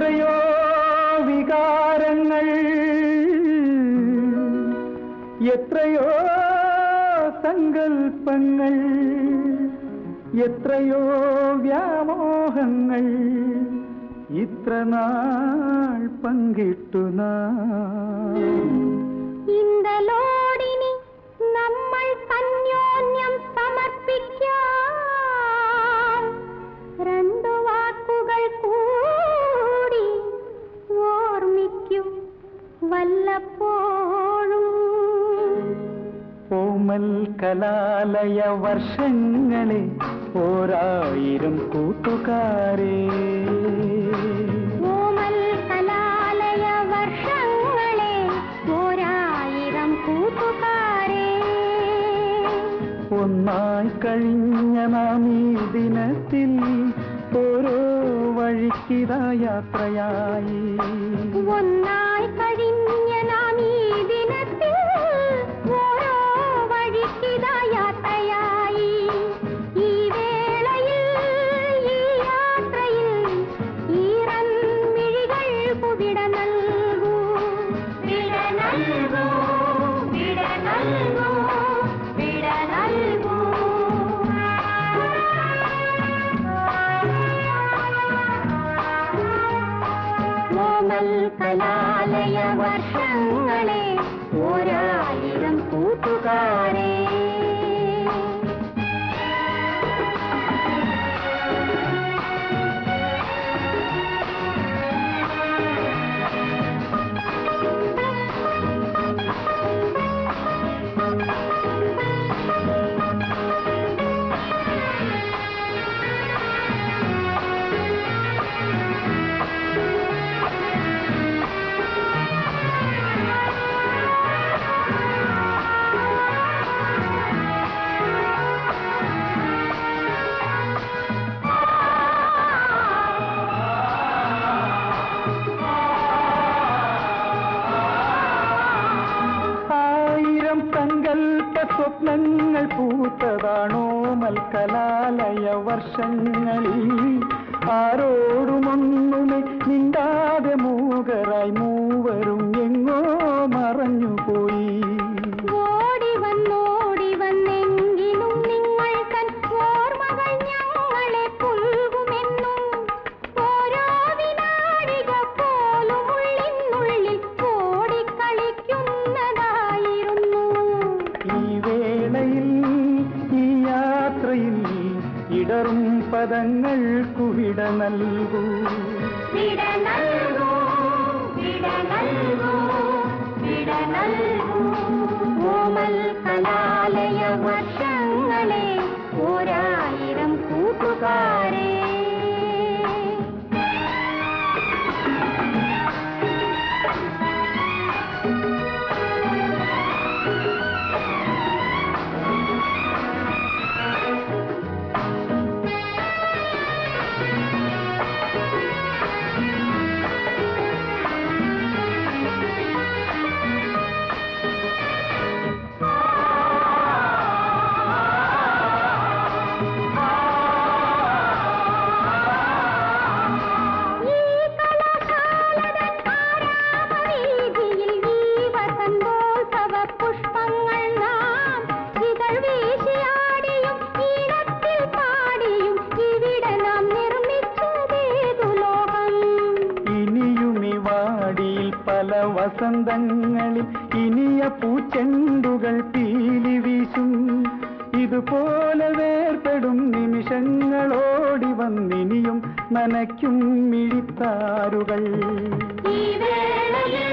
എത്രയോ വികാരങ്ങൾ. എത്രയോ സങ്കൽപ്പങ്ങൾ. എത്രയോ വ്യാമോഹങ്ങൾ. ഇത്ര നാൾ പങ്കിട്ടു നാം. നമ്മൾ അന്യോന്യം സമർപ്പിക്കാം. ഓമൽ കലാലയ വർഷങ്ങളെ ഓരായിരം കൂട്ടുകാരെ. കോമൽ കലാലയ വർഷങ്ങളെ ഓരായിരം കൂട്ടുകാരെ. ഒന്നായി കഴിഞ്ഞ നാം ഈ ദിനത്തിൽ ഓരോ വഴിക്കിതാ യാത്രയായി. ഒന്നായി കഴിഞ്ഞ കലാലയ വർഷങ്ങളെ ഒരായിരം കൂട്ടുകാരേ. സ്വപ്നങ്ങൾ പൂത്തതാണോ മൽക്കലാലയ വർഷങ്ങളിൽ? ആരോടുമൊന്നുമേ നിണ്ടാതെ മൂകരായി മൂവരും ഇടറും പദങ്ങൾക്കു വിട നൽകൂ കോമൽ കലാലയ വർഷങ്ങളെ ഒരായിരം കൂട്ടുകാരേ വാടിയിൽ പല വസന്തങ്ങളിൽ ഇനിയ പൂച്ചെണ്ടുകൾ പീലി വീശും. ഇതുപോലെ വേർപെടും നിമിഷങ്ങളോടി വന്നിനിയും നനയ്ക്കും മിഴിത്താരുകൾ. ഈ വേളയിൽ